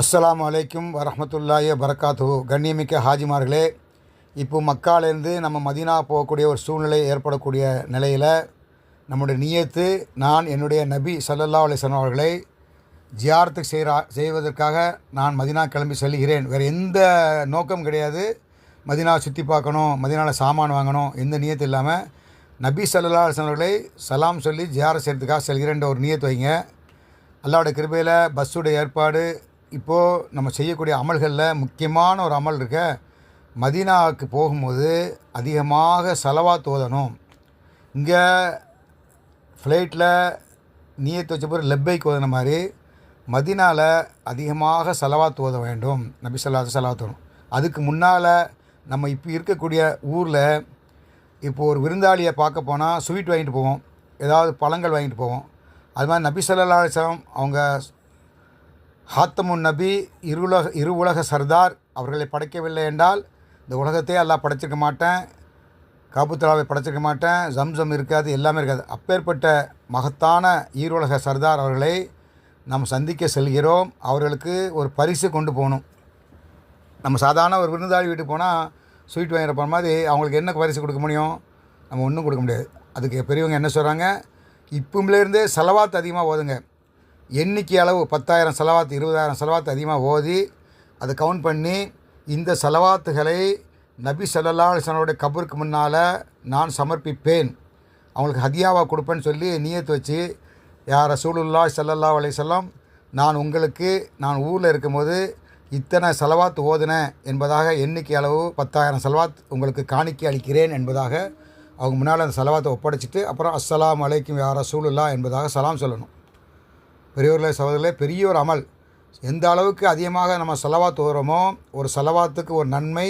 அஸ்லாம் அலைக்கும் வரஹ்மத்துல்லாஹி வரகாத்து கண்ணியமிக்க ஹாஜிமார்களே இப்போ மக்காலேருந்து நம்ம மதினா போகக்கூடிய ஒரு சூழ்நிலை ஏற்படக்கூடிய நிலையில் நம்முடைய நியத்து நான் என்னுடைய நபி சல்லல்லா அலைஹி அவர்களை ஜியாரத்துக்கு செய்கிறா செய்வதற்காக நான் மதினா கிளம்பி செல்கிறேன். வேறு எந்த நோக்கம் கிடையாது. மதினாவை சுற்றி பார்க்கணும் மதினாவில் சாமான் வாங்கணும் எந்த நியத்து இல்லாமல் நபி சல்லல்லா அலைஹி அவர்களை சலாம் சொல்லி ஜியாரத் செய்கிறதுக்காக செல்கிறேன்ற ஒரு நியத்து வைங்க. அல்லாவோட கிருபையில் பஸ்ஸுடைய ஏற்பாடு இப்போது நம்ம செய்யக்கூடிய அமல்களில் முக்கியமான ஒரு அமல் இருக்க மதீனாவுக்கு போகும்போது அதிகமாக செலவா தோதணும் இங்கே ஃப்ளைட்டில் நீயத்து வச்ச பிறகு லெப்பைக்கு ஓதுன மாதிரி மதினாவில் அதிகமாக செலவாக ஓத வேண்டும். நபி சொல்லாத செலவாத் அதுக்கு முன்னால் நம்ம இப்போ இருக்கக்கூடிய ஊரில் இப்போ ஒரு விருந்தாளியை பார்க்க போனால் ஸ்வீட் வாங்கிட்டு போவோம். ஏதாவது பழங்கள் வாங்கிட்டு போவோம். அது மாதிரி நபி ஸல்லல்லாஹு அவங்க ஹாத்தமுன் நபி இருலக இரு உலக சர்தார் அவர்களை படைக்கவில்லை என்றால் இந்த உலகத்தையே எல்லாம் படைச்சிருக்க மாட்டேன் காபுத்தலாவை படைச்சிருக்க மாட்டேன் ஜம்சம் இருக்காது எல்லாமே இருக்காது. அப்பேற்பட்ட மகத்தான ஈருலக சர்தார் அவர்களை நாம் சந்திக்க செல்கிறோம். அவர்களுக்கு ஒரு பரிசு கொண்டு போகணும். நம்ம சாதாரண ஒரு விருந்தாளி வீட்டுக்கு போனால் ஸ்வீட் வாங்கிற போன மாதிரி அவங்களுக்கு என்ன பரிசு கொடுக்க முடியும்? நம்ம ஒன்றும் கொடுக்க முடியாது. அதுக்கு பெரியவங்க என்ன சொல்கிறாங்க இப்போலேருந்தே செலவாத்து அதிகமாக ஓதுங்க. எண்ணிக்கை அளவு பத்தாயிரம் செலவாத்து இருபதாயிரம் செலவாத்து அதிகமாக ஓதி அதை கவுண்ட் பண்ணி இந்த செலவாத்துகளை நபி ஸல்லல்லாஹு அலைஹி கபருக்கு முன்னால் நான் சமர்ப்பிப்பேன். அவங்களுக்கு ஹதியாவாக கொடுப்பேன்னு சொல்லி நீயத்து வச்சு யார் ரசூலுல்லா செல்லல்லா அலைஹி நான் உங்களுக்கு நான் ஊரில் இருக்கும்போது இத்தனை செலவாத்து ஓதுனேன் என்பதாக எண்ணிக்கை அளவு பத்தாயிரம் செலவாத் உங்களுக்கு காணிக்கை அளிக்கிறேன் என்பதாக அவங்க முன்னால் அந்த செலவாத்தை ஒப்படைச்சிட்டு அப்புறம் அஸ்ஸலாம் அலைக்கும் யார ரசூலுல்லா என்பதாக சலாம் சொல்லணும். பெரியவர்களே சகோதரர்களே பெரிய ஒரு அமல். எந்த அளவுக்கு அதிகமாக நம்ம செலவாத்து ஓதுறோமோ ஒரு செலவாத்துக்கு ஒரு நன்மை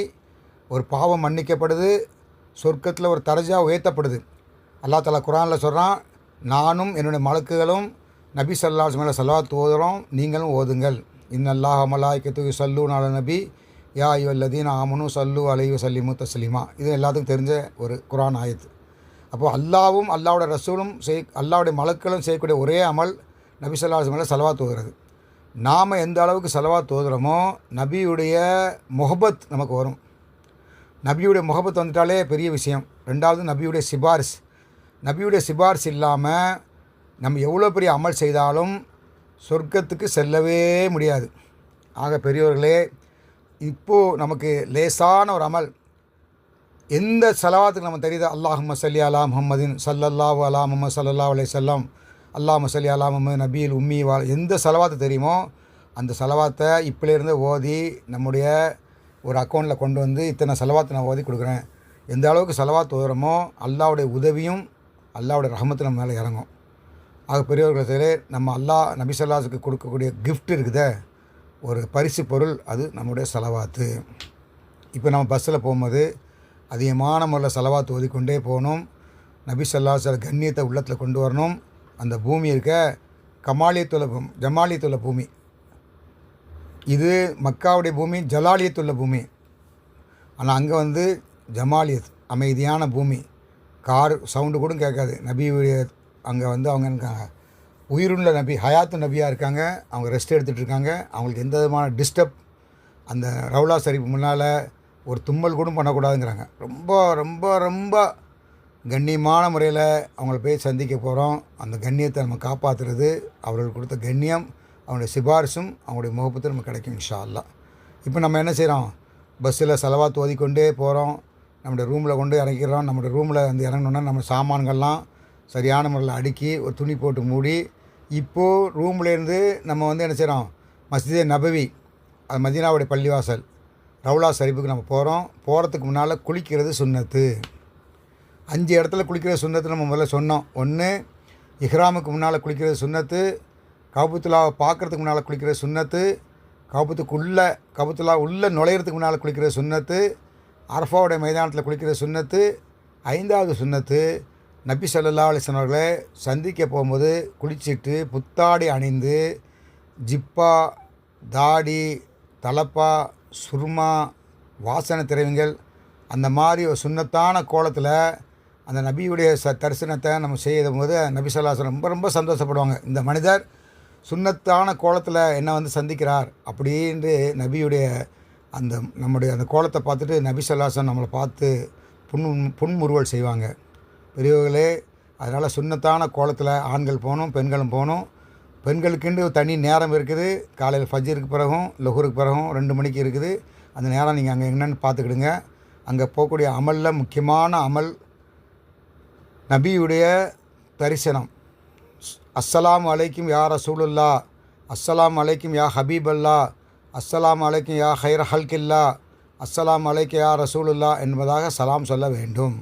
ஒரு பாவம் மன்னிக்கப்படுது சொர்க்கத்தில் ஒரு தரஜா உயர்த்தப்படுது. அல்லா தலா குரானில் சொல்கிறான் நானும் என்னுடைய மலக்குகளும் நபி சல்லாஸ் மேலே செலவாத்து ஓதுகிறோம் நீங்களும் ஓதுங்கள். இன்னல்லாஹ் மலாய்க்கத்து சல்லு நால நபி யா ஐவல்லதீன் ஆமனு சல்லு அலைவு சல்லிமு தஸ்லிமா. இது எல்லாத்துக்கும் தெரிஞ்ச ஒரு குரான் ஆயத்து. அப்போது அல்லாவும் அல்லாவோட ரசூலும் செய் அல்லாவுடைய மலக்களும் செய்யக்கூடிய ஒரே அமல் நபி சொல்லாஸ் மேலே செலவாக தோதுறது. நாம் எந்த அளவுக்கு செலவாக தோதுறோமோ நபியுடைய முகபத் நமக்கு வரும். நபியுடைய முகபத் வந்துட்டாலே பெரிய விஷயம். ரெண்டாவது நபியுடைய சிபாரிஸ் நபியுடைய சிபாரிஸ் இல்லாமல் நம்ம எவ்வளோ பெரிய அமல் செய்தாலும் சொர்க்கத்துக்கு செல்லவே முடியாது. ஆக பெரியவர்களே இப்போது நமக்கு லேசான ஒரு அமல். எந்த செலவாத்துக்கு நம்ம தெரியுது? அல்லாஹும்ம சல்லி அலா முஹம்மதின் சல்லல்லாஹு அலா முஹம்மது சல்லல்லா அலை செல்லம் அல்லாஹ் மசலி அல்லா முகமது நபீல் உம்மி வா எந்த செலவாத்தை தெரியுமோ அந்த செலவாத்தை இப்போலேருந்து ஓதி நம்முடைய ஒரு அக்கௌண்ட்டில் கொண்டு வந்து இத்தனை செலவாத்தை நான் ஓதி கொடுக்குறேன். எந்த அளவுக்கு செலவாத்து ஓதுறோமோ அல்லாவுடைய உதவியும் அல்லாவுடைய ரஹமத்து நம்ம மேலே இறங்கும். ஆக பெரியவர்களே நம்ம அல்லாஹ் நபிசல்லாஸுக்கு கொடுக்கக்கூடிய கிஃப்ட் இருக்குதே. ஒரு பரிசு பொருள் அது நம்முடைய செலவாத்து. இப்போ நம்ம பஸ்ஸில் போகும்போது அதிகமான முறையில் செலவாத்து ஓதிக்கொண்டே போகணும். நபி சொல்லாசர் கண்ணியத்தை உள்ளத்தில் கொண்டு வரணும். அந்த பூமி இருக்க கமாலியத்துள்ள பூமி ஜமாலியத்துள்ள பூமி. இது மக்காவுடைய பூமி ஜலாலியத்துள்ள பூமி. ஆனால் அங்கே வந்து ஜமாலியத் அமைதியான பூமி. கார் சவுண்டு கூட கேட்காது. நபியுடைய அங்கே வந்து அவங்க இருக்காங்க. உயிருள்ள நபி ஹயாத்து நபியாக இருக்காங்க. அவங்க ரெஸ்ட் எடுத்துகிட்டு இருக்காங்க. அவங்களுக்கு எந்த விதமான டிஸ்டர்ப் அந்த ரவுலா சரிப்பு முன்னால் ஒரு தும்மல் கூட பண்ணக்கூடாதுங்கிறாங்க. ரொம்ப ரொம்ப ரொம்ப கண்ணியமான முறையில் அவங்கள போய் சந்திக்க போகிறோம். அந்த கண்ணியத்தை நம்ம காப்பாற்றுறது அவர்கள் கொடுத்த கண்ணியம் அவனுடைய சிபாரிசும் அவங்களுடைய முகப்பத்து நமக்கு கிடைக்கும் இன்ஷா அல்லா இப்போ நம்ம என்ன செய்கிறோம்? பஸ்ஸில் செலவாக ஓதிக்கொண்டே போகிறோம். நம்முடைய ரூமில் கொண்டு இறக்கிறோம் நம்முடைய ரூமில் வந்து இறங்கணுன்னா நம்ம சாமான்கள்லாம் சரியான முறையில் அடுக்கி ஒரு துணி போட்டு மூடி இப்போது ரூம்லேருந்து நம்ம வந்து என்ன செய்கிறோம்? மஸ்ஜிதே நபவி அது மதினாவுடைய பள்ளிவாசல் ரவுலா சரிப்புக்கு நம்ம போகிறோம். போகிறதுக்கு முன்னால் குளிக்கிறது சுண்ணத்து அஞ்சு இடத்துல குளிக்கிற சுண்ணத்து நம்ம முதல்ல சொன்னோம். ஒன்று இஹ்ராமுக்கு முன்னால் குளிக்கிற சுண்ணத்து கபுத்துலாவை பார்க்குறதுக்கு முன்னால் குளிக்கிற சுண்ணத்து கபுத்துக்குள்ளே கபுத்துலா உள்ளே நுழையிறதுக்கு முன்னால் குளிக்கிற சுண்ணத்து அரஃபாவுடைய மைதானத்தில் குளிக்கிற சுண்ணத்து ஐந்தாவது சுண்ணத்து நபி சொல்லல்லா அலிஸ்லாம் அவர்களை சந்திக்க போகும்போது குளிச்சுட்டு புத்தாடி அணிந்து ஜிப்பா தாடி தலப்பா சுர்மா வாசனை திரவியங்கள் அந்த மாதிரி ஒரு சுண்ணத்தான கோலத்தில் அந்த நபியுடைய ச தரிசனத்தை நம்ம செய்யும் போது நபி சொல்லாசன் ரொம்ப ரொம்ப சந்தோஷப்படுவாங்க. இந்த மனிதர் சுண்ணத்தான கோலத்தில் என்ன வந்து சந்திக்கிறார் அப்படின்ட்டு நபியுடைய அந்த நம்முடைய அந்த கோலத்தை பார்த்துட்டு நபி சொல்லாசன் நம்மளை பார்த்து புன் புன்முறுவல் செய்வாங்க. பெரியவர்களே அதனால் சுன்னத்தான கோலத்தில் ஆண்கள் போகணும் பெண்களும் போகணும். பெண்களுக்குண்டு தனி நேரம் இருக்குது. காலையில் ஃபஜ்ருக்கு பிறகும் லொஹூருக்கு பிறகும் ரெண்டு மணிக்கு இருக்குது. அந்த நேரம் நீங்கள் அங்கே என்னென்னு பார்த்துக்கிடுங்க. அங்கே போகக்கூடிய அமலில் முக்கியமான அமல் நபியுடைய தரிசனம். அஸ்ஸலாம் அலைக்கும் யா ரசூலுல்லா அஸ்ஸலாம் அலைக்கும் யா ஹபீபல்லா அஸ்ஸலாம் அலைக்கும் யா ஹைர் ஹல்கில்லா அஸ்ஸலாம் அலைக்கு யா ரசூலுல்லா என்பதாக சலாம் சொல்ல வேண்டும்.